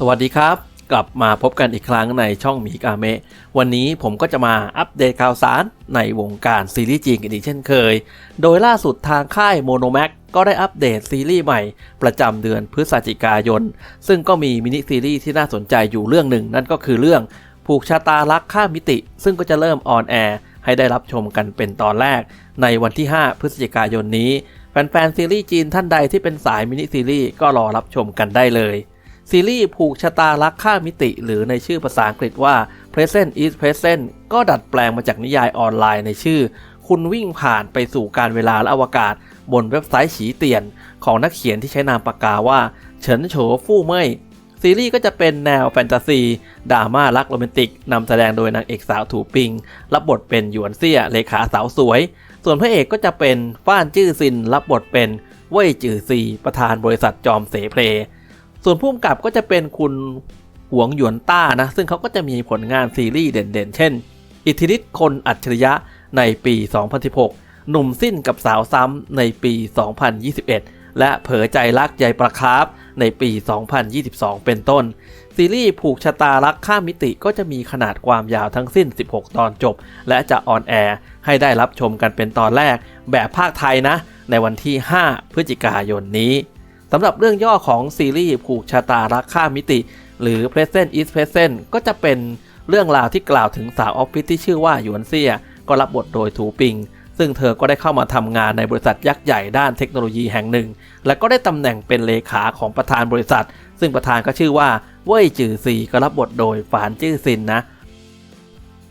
สวัสดีครับ กลับมาพบกันอีกครั้งในช่องหมีกาเมะวันนี้ผมก็จะมาอัปเดตข่าวสารในวงการซีรีส์จีนกันอีกเช่นเคย โดยล่าสุดทางค่ายโมโนแม็กก็ได้อัปเดตซีรีส์ใหม่ประจำเดือนพฤศจิกายน ซึ่งก็มีมินิซีรีส์ที่น่าสนใจอยู่เรื่องหนึ่ง นั่นก็คือเรื่องผูกชะตารักข้ามมิติ ซึ่งก็จะเริ่มออนแอร์ให้ได้รับชมกันเป็นตอนแรก ในวันที่ 5 พฤศจิกายนนี้แฟนๆซีรีส์จีนท่านใดที่เป็นสายมินิซีรีส์ก็รอรับชมกันได้เลย ซีรีส์ผูกชะตารักข้ามิติ หรือในชื่อภาษาอังกฤษว่า Present is Present ก็ดัดแปลงมาจากนิยายออนไลน์ในชื่อ คุณวิ่งผ่านไปสู่การเวลาและอวกาศ บนเว็บไซต์ฉีเตียน ของนักเขียนที่ใช้นามปากกาว่า เฉินโฉฟู่เม่ยซีรีส์ก็จะเป็นแนวแฟนตาซีดราม่ารักโรแมนติกนำแสดงโดยนางเอกสาวถูปิง รับบทเป็นหยวนเซี่ยเลขาสาวสวย ส่วนพระเอกก็จะเป็นฟ้านจื้อซิน รับบทเป็นเว่ยจือซี ประธานบริษัทจอมเสเพล ส่วนผู้กำกับก็จะเป็นคุณหวงหยวนต้านะ ซึ่งเขาก็จะมีผลงานซีรีส์เด่นๆ เช่น อิทธิฤทธิ์คนอัจฉริยะในปี 2016 หนุ่มสิ้นกับสาวซ้ำในปี 2021 และเผอใจรักใยประคาบในปี 2022 เป็นต้น ซีรีส์ผูกชะตารักข้ามมิติก็จะมีขนาดความยาวทั้งสิ้น 16 ตอนจบ และจะออนแอร์ให้ได้รับชมกันเป็นตอนแรกแบบภาคไทยนะ ในวันที่ 5 พฤศจิกายนนี้ สำหรับเรื่องย่อของซีรีส์ผูกชะตารักข้ามมิติ หรือ Present is Present ก็จะเป็นเรื่องราวที่กล่าวถึงสาวออฟฟิศที่ชื่อว่าหยวนเซีย ก็รับบทโดยถูปิง ซึ่งเธอก็ได้เข้ามาทำงานในบริษัทยักษ์ใหญ่ด้านเทคโนโลยีแห่งหนึ่ง และก็ได้ตำแหน่งเป็นเลขาของประธานบริษัท ซึ่งประธานก็ชื่อว่าเว่ยจือซีก็รับบทโดยฝานจื้อซินนะ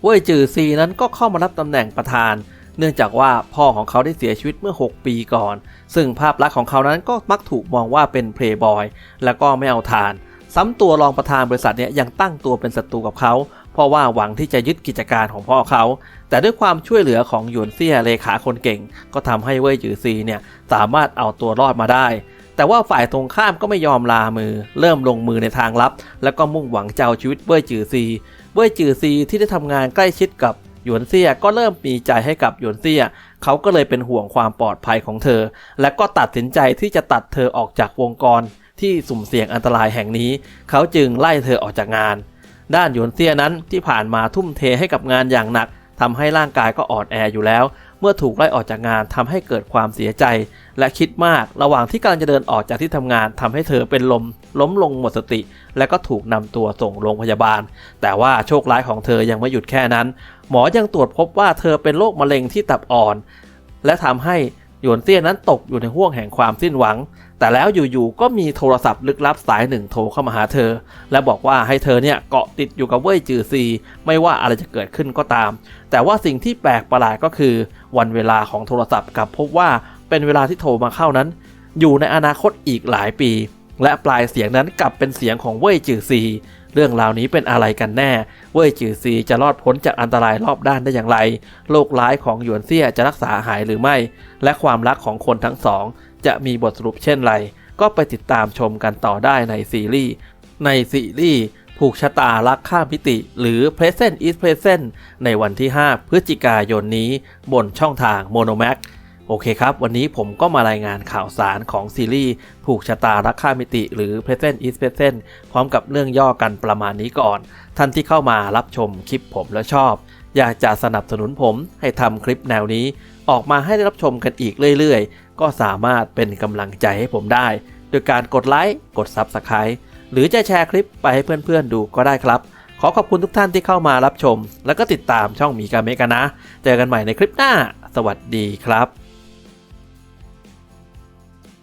เว่ยจือซีนั้นก็เข้ามารับตำแหน่งประธาน เนื่องจากว่าพ่อของเขาได้เสียชีวิตเมื่อ 6 ปีก่อน ซึ่งภาพลักษณ์ของเขานั้นก็มักถูกมองว่าเป็นเพลย์บอยและก็ไม่เอาทาน ซ้ำตัวรองประธานบริษัทเนี่ยยังตั้งตัวเป็นศัตรูกับเขา เพราะว่าหวังที่จะยึดกิจการของพ่อเขา แต่ด้วยความช่วยเหลือของหยวนเซี่ยเลขาคนเก่ง ก็ทำให้เว่ยจือซีเนี่ยสามารถเอาตัวรอดมาได้แต่ว่าฝ่ายตรงข้ามก็ไม่ยอมลามือ เริ่มลงมือในทางลับ แล้วก็มุ่งหวังจะเอาชีวิตเว่ยจือซี เว่ยจือซีที่ได้ทำงานใกล้ชิดกับ หยวนเซี่ยก็เริ่มมีใจให้กับหยวนเซี่ยเขาก็เลยเป็นห่วงความปลอดภัยของเธอ และก็ตัดสินใจที่จะตัดเธอออกจากวงกรที่สุ่มเสี่ยงอันตรายแห่งนี้ เขาจึงไล่เธอออกจากงาน ด้านหยวนเซี่ยนั้นที่ผ่านมาทุ่มเทให้กับงานอย่างหนักทำให้ร่างกายก็อ่อนแออยู่แล้ว มื่อถูกไล่ออกจากงานทำให้เกิดความเสียใจ และคิดมากระหว่างที่กำลังจะเดินออกจากที่ทำงานทำให้เธอเป็นลมล้มลงหมดสติ และก็ถูกนำตัวส่งโรงพยาบาล แต่ว่าโชคร้ายของเธอยังไม่หยุดแค่นั้น หมอยังตรวจพบว่าเธอเป็นโรคมะเร็งที่ตับอ่อน และทำให้ หยวนเตี้ยนั้นตกอยู่ในห่วงแห่งความสิ้นหวัง แต่แล้วอยู่ๆก็มีโทรศัพท์ลึกลับสายหนึ่งโทรเข้ามาหาเธอ และบอกว่าให้เธอเนี่ยเกาะติดอยู่กับเว่ยจือซี ไม่ว่าอะไรจะเกิดขึ้นก็ตาม แต่ว่าสิ่งที่แปลกประหลาดก็คือ วันเวลาของโทรศัพท์กลับพบว่าเป็นเวลาที่โทรมาเข้านั้น อยู่ในอนาคตอีกหลายปี และปลายเสียงนั้นกลับเป็นเสียงของเว่ยจือซี เรื่องราวนี้เป็นอะไรกันแน่ เว่ยจือซีจะรอดพ้นจากอันตรายรอบด้านได้อย่างไร โรคร้ายของหยวนเซี่ยจะรักษาหายหรือไม่ และความรักของคนทั้งสอง จะมีบทสรุปเช่นไร ก็ไปติดตามชมกันต่อได้ในซีรีส์ ในซีรีส์ผูกชะตารักข้ามมิติ หรือ Present is Present ในวันที่ 5 พฤศจิกายนนี้ บนช่องทาง Monomax โอเคครับ วันนี้ผมก็มารายงานข่าวสารของซีรีส์ ผูกชะตารักข้ามมิติ หรือ Present is Present พร้อมกับเรื่องย่อกันประมาณนี้ก่อน ท่านที่เข้ามารับชมคลิปผมแล้วชอบ อยากจะสนับสนุนผมให้ทำคลิปแนวนี้ ออกมาให้ได้รับชมกันอีกเรื่อยๆ ก็สามารถเป็นกำลังใจให้ผมได้ โดยการกดไลค์กด Subscribe หรือจะแชร์คลิปไปให้เพื่อนๆดูก็ได้ครับ ขอขอบคุณทุกท่านที่เข้ามารับชม แล้วก็ติดตามช่องมีกาเมกันนะ เจอกันใหม่ในคลิปหน้า สวัสดีครับ